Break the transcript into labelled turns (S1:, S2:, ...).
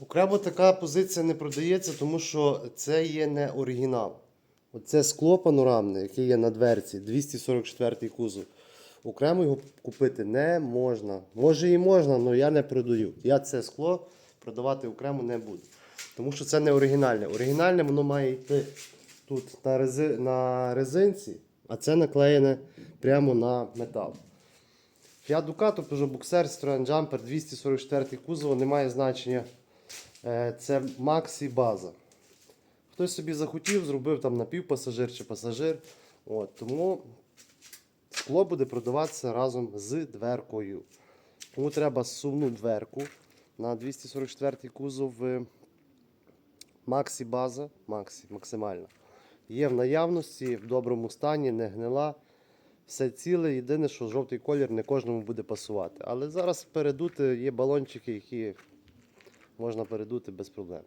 S1: Окремо така позиція не продається, тому що це є не оригінал. Оце скло панорамне, яке є на дверці, 244 кузов. Окремо його купити не можна. Може і можна, але я не продаю. Я це скло продавати окремо не буду. Тому що це не оригінальне. Оригінальне воно має йти тут на, рези... на резинці, а це наклеєне прямо на метал. Fiat Ducato, Peugeot Boxer, Citroen Jumper, 244 кузов, немає значення. Е, Це Maxi база. Хтось собі захотів, зробив там напівпасажир чи пасажир. От, тому скло буде продаватися разом з дверкою. Тому треба сувну дверку на 244 кузов Maxi база. Maxi, максимальна. Є в наявності, в доброму стані, не гнила. Все ціле, єдине, що жовтий колір не кожному буде пасувати. Але зараз передути є балончики, які можна передути без проблем.